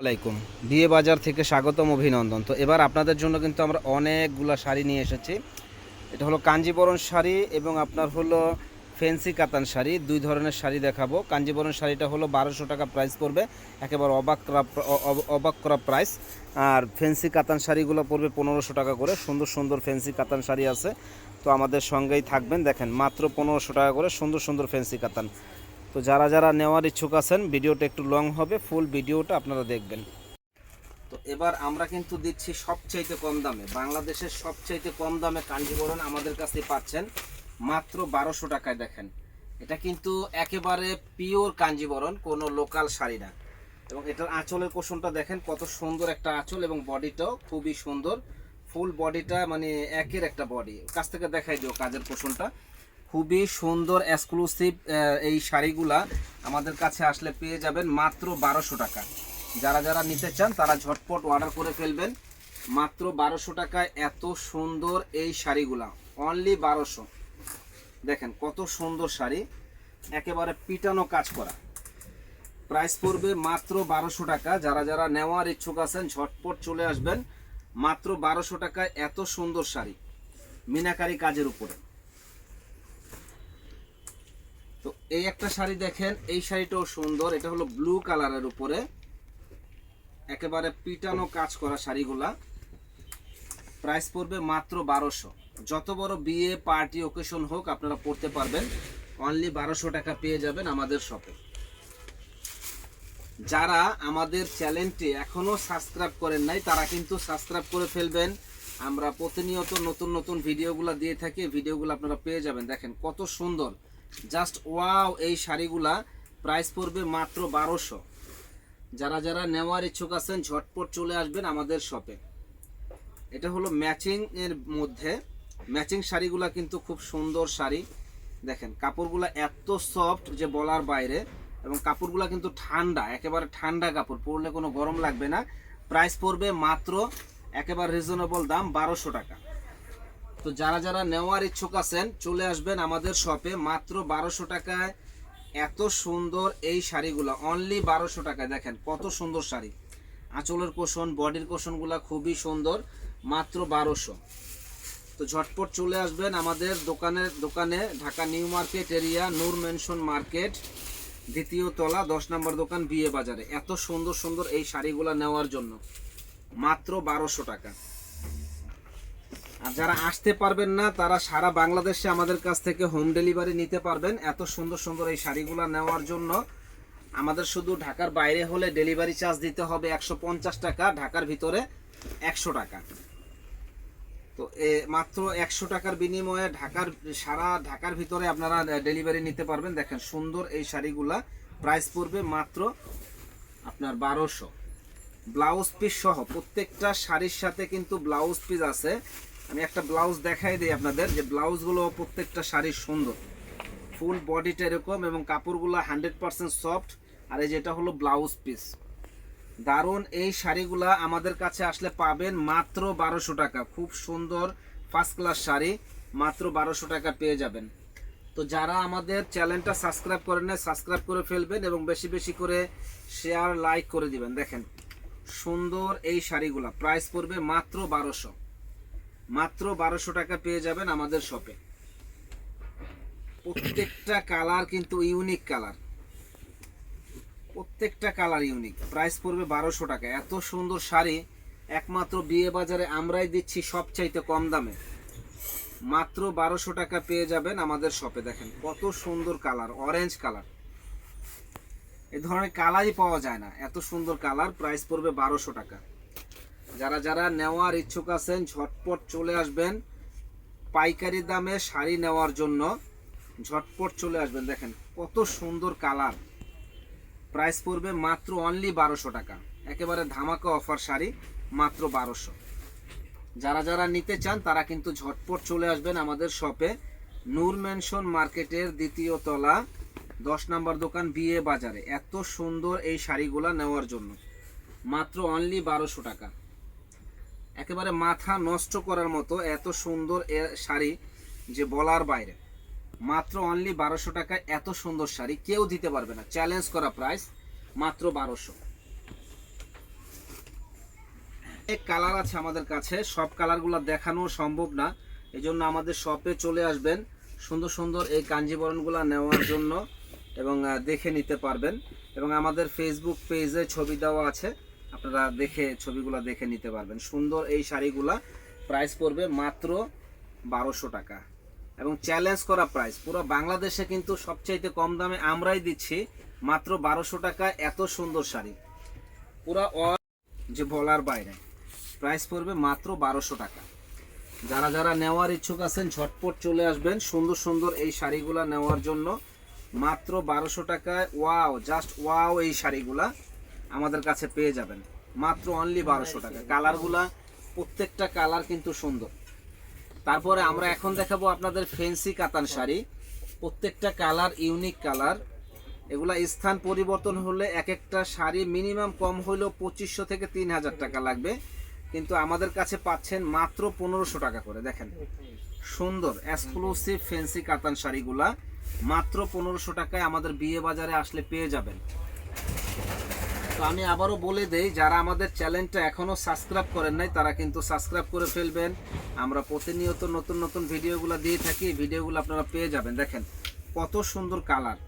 আলাইকুম। বিয়ে বাজার থেকে স্বাগতম, অভিনন্দন। তো এবার আপনাদের জন্য কিন্তু আমরা অনেকগুলা শাড়ি নিয়ে এসেছি। এটা হলো কাঞ্জিবরণ শাড়ি এবং আপনার হলো ফেন্সি কাতান শাড়ি। দুই ধরনের শাড়ি দেখাবো। কাঞ্জিবরণ শাড়িটা হলো বারোশো টাকা প্রাইস পড়বে। একেবারে অবাক করা অবাক করা প্রাইস আর ফেন্সি কাতান শাড়িগুলো পড়বে পনেরোশো টাকা করে। সুন্দর সুন্দর ফেন্সি কাতান শাড়ি আছে। তো আমাদের সঙ্গেই থাকবেন। দেখেন, মাত্র পনেরোশো টাকা করে সুন্দর সুন্দর ফেন্সি কাতান। তো যারা যারা নেওয়ার ইচ্ছুক আছেন, ভিডিওটা একটু লং হবে ফুল ভিডিওটা আপনারা দেখবেন। তো এবার আমরা কিন্তু দিচ্ছি সবচাইতে কম দামে, বাংলাদেশের সবচাইতে কম দামে কাঞ্জিবরণ আমাদের কাছে পাচ্ছেন, মাত্র বারোশো টাকায় দেখেন। এটা কিন্তু একেবারে পিওর কাঞ্জিবরণ, কোনো লোকাল শাড়ি না। এবং এটার আঁচলের কোষণটা দেখেন, কত সুন্দর একটা আঁচল এবং বডিটাও খুবই সুন্দর। ফুল বডিটা মানে একের একটা বডি কাছ থেকে দেখাই দিও কাজের কোষণটা। খুবই সুন্দর এক্সক্লুসিভ এই শাড়িগুলা আমাদের কাছে আসলে পেয়ে যাবেন মাত্র বারোশো টাকা। যারা যারা নিতে চান তারা ঝটপট অর্ডার করে ফেলবেন। মাত্র বারোশো টাকায় এত সুন্দর এই শাড়িগুলা অনলি বারোশো। দেখেন কত সুন্দর শাড়ি, একেবারে পিটানো কাজ করা। প্রাইস পড়বে মাত্র বারোশো টাকা। যারা যারা নেওয়ার ইচ্ছুক আছেন ঝটপট চলে আসবেন। মাত্র বারোশো টাকায় এত সুন্দর শাড়ি, মিনাকারি কাজের উপরে তো এই একটা শাড়ি দেখেন, এই শাড়িটাও সুন্দর, এটা হলো ব্লু কালারের উপরে। একেবারে পিটানো কাজ করা শাড়িগুলা। প্রাইস পড়বে মাত্র বারোশো। যত বড় বিয়ে পার্টি ওকেশন হোক, আপনারা পড়তে পারবেন। অনলি বারোশো টাকা পেয়ে যাবেন আমাদের শপে যারা আমাদের চ্যানেলটি এখনও সাবস্ক্রাইব করেন নাই, তারা কিন্তু সাবস্ক্রাইব করে ফেলবেন। আমরা প্রতিনিয়ত নতুন নতুন ভিডিওগুলো দিয়ে থাকি ভিডিওগুলো আপনারা পেয়ে যাবেন। দেখেন কত সুন্দর। জাস্ট ওয়াও এই শাড়িগুলা প্রাইস পড়বে মাত্র বারোশো। যারা যারা নেওয়ার ইচ্ছুক আছেন, ঝটপট চলে আসবেন আমাদের শপে এটা হলো ম্যাচিং এর মধ্যে। ম্যাচিং শাড়িগুলা কিন্তু খুব সুন্দর শাড়ি। দেখেন, কাপড়গুলা এত সফট যে বলার বাইরে এবং কাপড়গুলা কিন্তু ঠান্ডা, একেবারে ঠান্ডা কাপড়, পরলে কোনো গরম লাগবে না। প্রাইস পড়বে মাত্র একেবারে রিজনেবল দাম বারোশো টাকা। তো যারা যারা নেওয়ার ইচ্ছুক আছেন, চলে আসবেন আমাদের শপে। মাত্র বারোশো টাকায় এত সুন্দর এই শাড়িগুলো। অনলি বারোশো টাকায়। দেখেন, কত সুন্দর শাড়ি। আঁচলের কোষণ, বডির কোষণগুলো খুবই সুন্দর। মাত্র বারোশো। তো ঝটপট চলে আসবেন আমাদের দোকানের দোকানে, Dhaka new market area, Noor mansion market, দ্বিতীয় তলা, দশ নম্বর দোকান, বিয়ে বাজারে। এত সুন্দর সুন্দর এই শাড়িগুলো নেওয়ার জন্য। মাত্র বারোশো টাকা। আর যারা আসতে পারবেন না, তারা সারা বাংলাদেশে আমাদের কাছ থেকে হোম ডেলিভারি নিতে পারবেন। এত সুন্দর সুন্দর এই শাড়িগুলো নেওয়ার জন্য আমাদের শুধু ঢাকার বাইরে হলে ডেলিভারি চার্জ দিতে হবে একশো পঞ্চাশ টাকা, ঢাকার ভিতরে একশো টাকা। তো এ মাত্র একশো টাকার বিনিময়ে ঢাকার সারা ঢাকার ভিতরে আপনারা ডেলিভারি নিতে পারবেন। দেখেন সুন্দর এই শাড়িগুলা প্রাইস পড়বে মাত্র আপনার বারোশো। ব্লাউজ পিস সহ প্রত্যেকটা শাড়ির সাথে কিন্তু ব্লাউজ পিস আছে। আমি একটা ব্লাউজ দেখাই দিই আপনাদের, যে ব্লাউজগুলো প্রত্যেকটা শাড়ির সুন্দর। ফুল বডিটা এরকম এবং কাপড়গুলো হান্ড্রেড পার্সেন্ট সফট আর এই যেটা হলো ব্লাউজ পিস দারুণ এই শাড়িগুলা আমাদের কাছে আসলে পাবেন মাত্র বারোশো টাকা। খুব সুন্দর ফার্স্ট ক্লাস শাড়ি, মাত্র বারোশো টাকা পেয়ে যাবেন। তো যারা আমাদের চ্যানেলটা সাবস্ক্রাইব করেন না সাবস্ক্রাইব করে ফেলবেন এবং বেশি বেশি করে শেয়ার লাইক করে দিবেন। দেখেন, সুন্দর এই শাড়িগুলা। প্রাইস পড়বে মাত্র বারোশো। মাত্র বারোশো টাকা পেয়ে যাবেন আমাদের শপে। প্রত্যেকটা কালার কিন্তু ইউনিক কালার। প্রত্যেকটা কালার ইউনিক। প্রাইস পড়বে বারোশো টাকা। এত সুন্দর শাড়ি, একমাত্র বিয়ে বাজারে আমরাই দিচ্ছি সবচাইতে কম দামে। মাত্র বারোশো টাকা পেয়ে যাবেন আমাদের শপে। দেখেন কত সুন্দর কালার, অরেঞ্জ কালার। এ ধরনের কালারই পাওয়া যায় না। এত সুন্দর কালার, প্রাইস পড়বে বারোশো টাকা। যারা যারা নেওয়ার ইচ্ছুক আছেন, ঝটপট চলে আসবেন পাইকারি দামে শাড়ি নেওয়ার জন্য। ঝটপট চলে আসবেন, দেখেন কত সুন্দর কালার। প্রাইস পড়বে মাত্র অনলি বারোশো টাকা। একেবারে ধামাকা অফার শাড়ি মাত্র বারোশো। যারা যারা নিতে চান, তারা কিন্তু ঝটপট চলে আসবেন আমাদের শপে। নূর মেনশন মার্কেটের দ্বিতীয় তলা, দশ নম্বর দোকান বিয়ে বাজারে। এত সুন্দর এই শাড়িগুলা নেওয়ার জন্য। মাত্র অনলি বারোশো টাকা। একেবারে মাথা নষ্ট করার মতো এত সুন্দর এ শাড়ি যে বলার বাইরে। মাত্র অনলি বারোশো টাকায় এত সুন্দর শাড়ি, কেউ দিতে পারবে না। চ্যালেঞ্জ করা প্রাইস মাত্র বারোশো। কালার আছে আমাদের কাছে, সব কালারগুলো দেখানো সম্ভব না। এই জন্য আমাদের শপে চলে আসবেন। সুন্দর সুন্দর এই কাঞ্জিবরণগুলো নেওয়ার জন্য এবং দেখে নিতে পারবেন। এবং আমাদের ফেসবুক পেজে ছবি দেওয়া আছে। আপনারা দেখে, ছবিগুলো দেখে নিতে পারবেন। সুন্দর এই শাড়িগুলা প্রাইস পড়বে মাত্র বারোশো টাকা। এবং চ্যালেঞ্জ করা প্রাইস পুরো বাংলাদেশে কিন্তু সবচাইতে কম দামে আমরাই দিচ্ছি মাত্র বারোশো টাকা, এত সুন্দর শাড়ি। পুরো যে বলার বাইরে প্রাইস পড়বে মাত্র বারোশো টাকা। যারা যারা নেওয়ার ইচ্ছুক আছেন, ঝটপট চলে আসবেন। সুন্দর সুন্দর এই শাড়িগুলা নেওয়ার জন্য মাত্র বারোশো টাকায়। ওয়াও জাস্ট ওয়াও এই শাড়িগুলা। আমাদের কাছে পেয়ে যাবেন। মাত্র অনলি বারোশো টাকা। কালারগুলা প্রত্যেকটা কালার কিন্তু সুন্দর। তারপরে আমরা এখন দেখাবো আপনাদের ফেন্সি কাতান শাড়ি। প্রত্যেকটা কালার ইউনিক কালার। এগুলা স্থান পরিবর্তন হলে এক একটা শাড়ি মিনিমাম কম হইলেও পঁচিশশো থেকে তিন হাজার টাকা লাগবে। কিন্তু আমাদের কাছে পাচ্ছেন মাত্র পনেরোশো টাকা করে। দেখেন সুন্দর এক্সক্লুসিভ ফেন্সি কাতান শাড়িগুলা। মাত্র পনেরোশো টাকায় আমাদের বিয়ে বাজারে আসলে পেয়ে যাবেন। তো আমি আবারও বলে দেই, যারা আমাদের চ্যানেলটা এখনও সাবস্ক্রাইব করেন নাই, তারা কিন্তু সাবস্ক্রাইব করে ফেলবেন। আমরা প্রতিনিয়ত নতুন নতুন ভিডিওগুলো দিয়ে থাকি ভিডিওগুলো আপনারা পেয়ে যাবেন। দেখেন, কত সুন্দর কালার।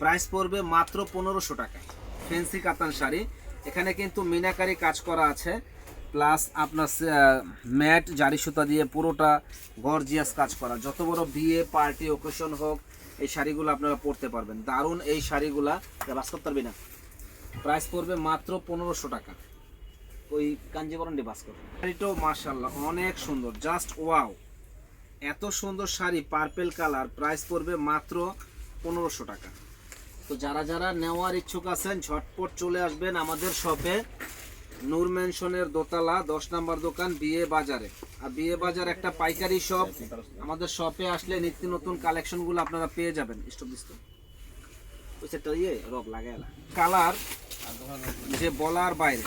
প্রাইস পড়বে মাত্র পনেরোশো টাকা। ফেন্সি কাতান শাড়ি। এখানে কিন্তু মিনাকারি কাজ করা আছে। প্লাস আপনার ম্যাট, জারি সুতা দিয়ে পুরোটা গর্জিয়াস কাজ করা। যত বড় বিয়ে, পার্টি ওকেশন হোক, এই শাড়িগুলো আপনারা পরতে পারবেন। দারুণ এই শাড়িগুলা। বাস করতে পারবি না প্রাইস পড়বে মাত্র পনেরোশো টাকা। ওই কাঞ্জিবরণ করবে শাড়িটাও মার্শাল্লাহ অনেক সুন্দর, জাস্ট ওয়াও। এত সুন্দর শাড়ি, পার্পেল কালার, প্রাইস পড়বে মাত্র পনেরোশো টাকা। তো যারা যারা নেওয়ার ইচ্ছুক আছেন, ঝটপট চলে আসবেন আমাদের শপে। নূর মেনশনের দোতলা, দশ নম্বর দোকান, বিয়ে বাজারে। আর বিয়ে বাজার একটা পাইকারি শপ। আমাদের শপে আসলে নিত্য নতুন কালেকশনগুলো আপনারা পেয়ে যাবেন স্টপ দিস তো। ওই সেটটা ইয়ে রব লাগাই কালার যে বলার বাইরে।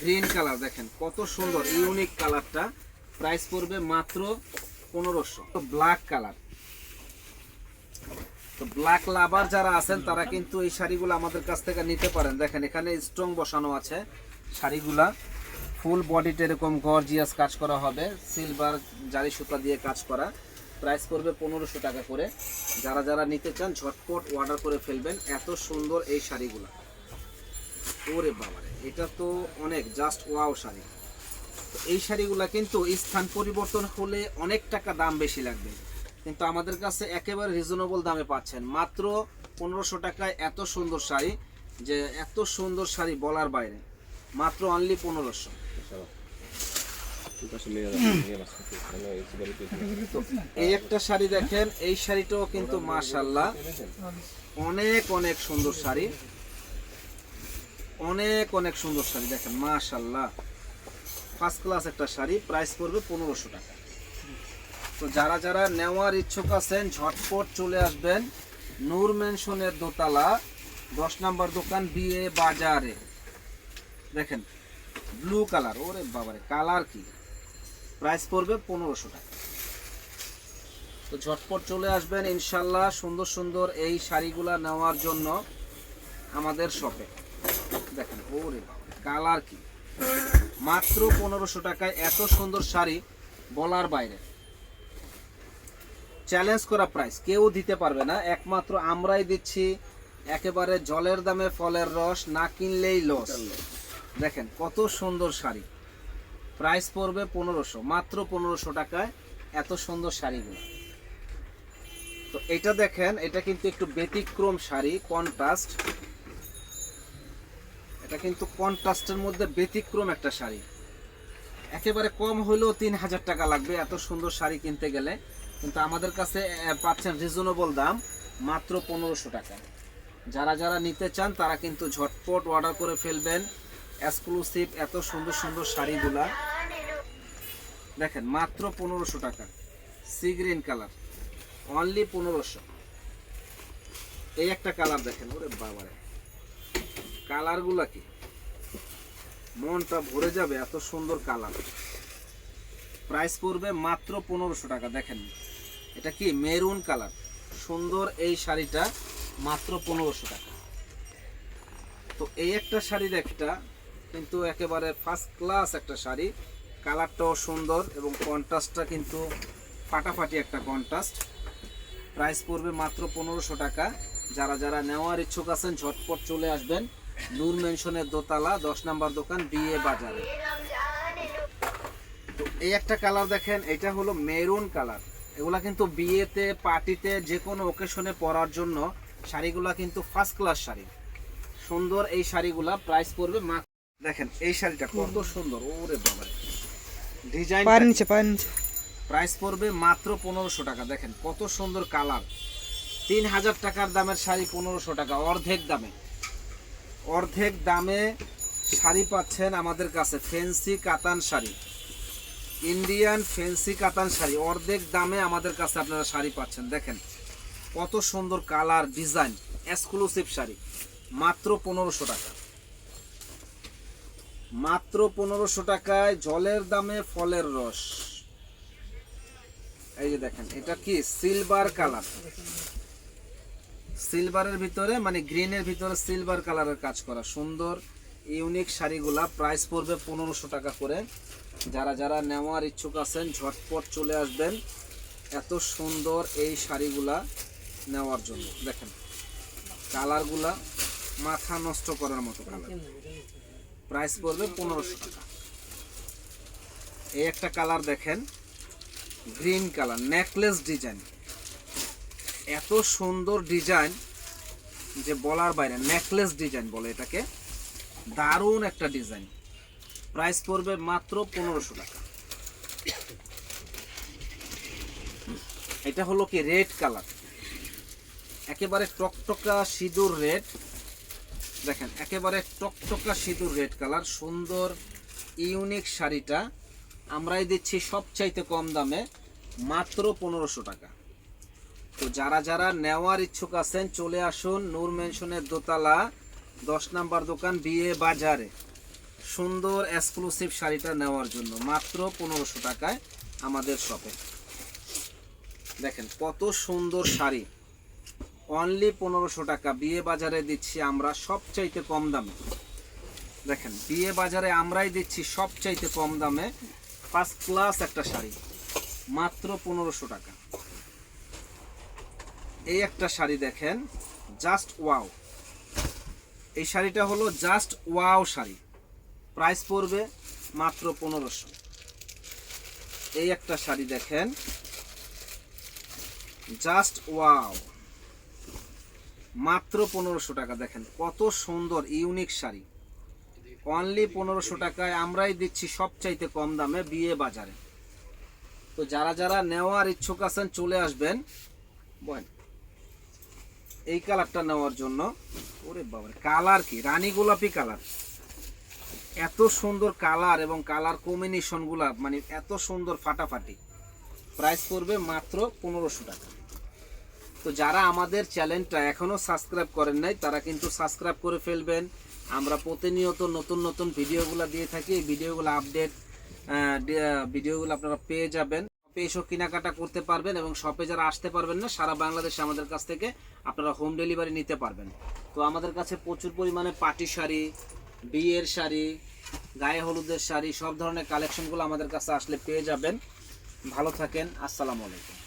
গ্রিন কালার দেখেন, কত সুন্দর ইউনিক কালারটা প্রাইস পড়বে মাত্র পনেরোশো। ব্ল্যাক কালার তো ব্ল্যাক লাভার যারা আছেন, তারা কিন্তু এই শাড়িগুলো আমাদের কাছ থেকে নিতে পারেন। দেখেন, এখানে স্ট্রং বসানো আছে শাড়িগুলা। ফুল বডিতে এরকম গর্জিয়াস কাজ করা হবে। সিলভার জারি সুতা দিয়ে কাজ করা। প্রাইস পড়বে পনেরোশো টাকা করে। যারা যারা নিতে চান, ঝটপট অর্ডার করে ফেলবেন। এত সুন্দর এই শাড়িগুলা। ওরে বাবারে, এটা তো অনেক জাস্ট ওয়াও শাড়ি। এই কিন্তু স্থান পরিবর্তন হলে অনেক টাকা দাম বেশি লাগবে। কিন্তু আমাদের কাছে একেবারে রিজনেবল দামে পাচ্ছেন। মাত্র পনেরোশো টাকায় এত সুন্দর শাড়ি, যে এত সুন্দর শাড়ি বলার বাইরে। মাত্র অনলি পনেরোশো। এই একটা শাড়ি দেখেন, এই শাড়িটাও কিন্তু মাশাল্লাহ অনেক অনেক সুন্দর শাড়ি। অনেক অনেক সুন্দর শাড়ি দেখেন মাশাল্লাহ ফার্স্ট ক্লাস একটা শাড়ি প্রাইস পড়বে পনেরোশো টাকা। তো যারা যারা নেওয়ার ইচ্ছুক আছেন, ঝটপট চলে আসবেন নূর মেনশনের দোতলা, দশ নম্বর দোকান বিয়ে বাজারে। দেখেন ব্লু কালার ওরে বাবারে কালার কি? প্রাইস পড়বে পনেরোশো টাকা। তো ঝটপট চলে আসবেন ইনশাল্লাহ সুন্দর সুন্দর এই শাড়িগুলা নেওয়ার জন্য আমাদের শপে দেখেন, ওরে, কালার কি? মাত্র পনেরোশো টাকায় এত সুন্দর শাড়ি বলার বাইরে। চ্যালেঞ্জ করা প্রাইস কেউ দিতে পারবে না। একমাত্র আমরাই দিচ্ছি একেবারে জলের দামে ফলের রস, না কিনলেই লস দেখেন, কত সুন্দর শাড়ি। প্রাইস পড়বে পনেরোশো, মাত্র পনেরোশো টাকায় এত সুন্দর শাড়িগুলো। তো এটা দেখেন, এটা কিন্তু একটু ব্যতিক্রম শাড়ি কন্ট্রাস্ট এটা কিন্তু কন্ট্রাস্টের মধ্যে ব্যতিক্রম একটা শাড়ি। একেবারে কম হলেও তিন হাজার টাকা লাগবে, এত সুন্দর শাড়ি কিনতে গেলে। কিন্তু আমাদের কাছে পাচ্ছেন রিজনেবল দাম, মাত্র পনেরোশো টাকা। যারা যারা নিতে চান, তারা কিন্তু ঝটপট অর্ডার করে ফেলবেন। এক্সক্লুসিভ এত সুন্দর সুন্দর শাড়িগুলা। দেখেন, মাত্র পনেরোশো টাকা। সি গ্রিন কালার অনলি পনেরোশো। এই একটা কালার দেখেন, ওরে বাবারে। কালারগুলা কি? মনটা ভরে যাবে এত সুন্দর কালার। প্রাইস পড়বে মাত্র পনেরোশো টাকা, দেখেন। এটা কি? Maroon colour. সুন্দর এই শাড়িটা মাত্র পনেরোশো টাকা। তো এই একটা শাড়ির একটা কিন্তু একেবারে ফার্স্ট ক্লাস একটা শাড়ি। কালারটাও সুন্দর এবং কন্ট্রাস্টটা কিন্তু ফাটাফাটি একটা কন্ট্রাস্ট প্রাইস পড়বে মাত্র পনেরোশো টাকা। যারা যারা নেওয়ার ইচ্ছুক আছেন, ঝটপট চলে আসবেন। নূর মেনশনের দোতলা দশ নম্বর দোকান বিয়ে বাজারে। তো এই একটা কালার দেখেন এটা হলো মেরুন কালার। এগুলা কিন্তু বিয়েতে পার্টিতে যে কোনো ওকেশনে পরার জন্য শাড়িগুলা কিন্তু ফার্স্ট ক্লাস শাড়ি। সুন্দর এই শাড়িগুলা প্রাইস পড়বে মাত্র দেখেন এই শাড়িটা কত সুন্দর ওরে বাবা ডিজাইন নিচে নিচে। প্রাইস পড়বে মাত্র পনেরোশো টাকা। দেখেন কত সুন্দর কালার। তিন হাজার টাকার দামের শাড়ি পনেরোশো টাকা অর্ধেক দামে। অর্ধেক দামে শাড়ি পাচ্ছেন আমাদের কাছে ফেন্সি কাতান শাড়ি। ইন্ডিয়ান ফেন্সি কাতান শাড়ি, অর্ধেক দামে আমাদের কাছে আপনারা শাড়ি পাচ্ছেন। দেখেন, কত সুন্দর কালার, ডিজাইন এক্সক্লুসিভ শাড়ি। মাত্র পনেরোশো টাকা। মাত্র পনেরোশো টাকায় জলের দামে ফলের রস। এই যে দেখেন, এটা কি? Silver colour. সিলভারের ভিতরে মানে গ্রিনের ভিতরে সিলভার কালারের কাজ করা। সুন্দর ইউনিক শাড়িগুলা প্রাইস পড়বে পনেরোশো টাকা করে। যারা যারা নেওয়ার ইচ্ছুক আছেন, ঝটপট চলে আসবেন এত সুন্দর এই শাড়িগুলা নেওয়ার জন্য। দেখেন, কালারগুলা মাথা নষ্ট করার মতো কালার প্রাইস পড়বে পনেরোশো টাকা। এই একটা কালার দেখেন গ্রিন কালার নেকলেস ডিজাইন এত সুন্দর ডিজাইন যে বলার বাইরে নেকলেস ডিজাইন বলে এটাকে। দারুণ একটা ডিজাইন। প্রাইস পড়বে মাত্র পনেরোশো টাকা। এটা হলো কি রেড কালার। একেবারে টকটকা সিঁদুর রেড। দেখেন, একেবারে টকটকা সিঁদুর রেড কালার, সুন্দর, ইউনিক শাড়িটা। আমরাই দিচ্ছি সবচাইতে কম দামে, মাত্র পনেরোশো টাকা। তো যারা যারা নেওয়ার ইচ্ছুক আছেন, চলে আসুন নূর মেনশনের দোতলা, দশ নাম্বার দোকান, বিয়ে বাজারে। সুন্দর এক্সক্লুসিভ শাড়িটা নেওয়ার জন্য, মাত্র পনেরোশো টাকায় আমাদের শপে দেখেন কত সুন্দর শাড়ি। অনলি পনেরোশো টাকা। বিয়ে বাজারে দিচ্ছি আমরা সবচাইতে কম দামে। দেখেন, বিয়ে বাজারে আমরাই দিচ্ছি সবচাইতে কম দামে। ফার্স্ট ক্লাস একটা শাড়ি, মাত্র পনেরোশো টাকা। এই একটা শাড়ি দেখেন জাস্ট ওয়াও এই শাড়িটা হলো জাস্ট ওয়াও শাড়ি। প্রাইস পড়বে মাত্র পনেরোশো। এই একটা শাড়ি দেখেন জাস্ট ওয়াও মাত্র পনেরোশো টাকা দেখেন, কত সুন্দর ইউনিক শাড়ি। অনলি পনেরোশো টাকায় আমরাই দিচ্ছি সবচাইতে কম দামে বিয়ে বাজারে। তো যারা যারা নেওয়ার ইচ্ছুক আছেন, চলে আসবেন। বলেন। এই কালারটা নেওয়ার জন্য। ওরে বাবা কালার কি? রানী গোলাপি কালার। এত সুন্দর কালার এবং কালার কম্বিনেশনগুলা মানে এত সুন্দর ফাটাফাটি। প্রাইস পড়বে মাত্র পনেরোশো টাকা। তো যারা আমাদের চ্যানেলটা এখনও সাবস্ক্রাইব করেন নাই, তারা কিন্তু সাবস্ক্রাইব করে ফেলবেন। আমরা প্রতিনিয়ত নতুন নতুন ভিডিওগুলো দিয়ে থাকি। এই ভিডিওগুলো আপডেট ভিডিওগুলো আপনারা পেয়ে যাবেন। এসেও কেনাকাটা করতে পারবেন এবং শপে যারা আসতে পারবেন না, সারা বাংলাদেশে আমাদের কাছ থেকে আপনারা হোম ডেলিভারি নিতে পারবেন। তো আমাদের কাছে প্রচুর পরিমাণে পাটি শাড়ি, বিয়ের শাড়ি, গায়ে হলুদের শাড়ি, সব ধরনের কালেকশনগুলো আমাদের কাছে আসলে পেয়ে যাবেন। ভালো থাকেন, আসসালামু আলাইকুম।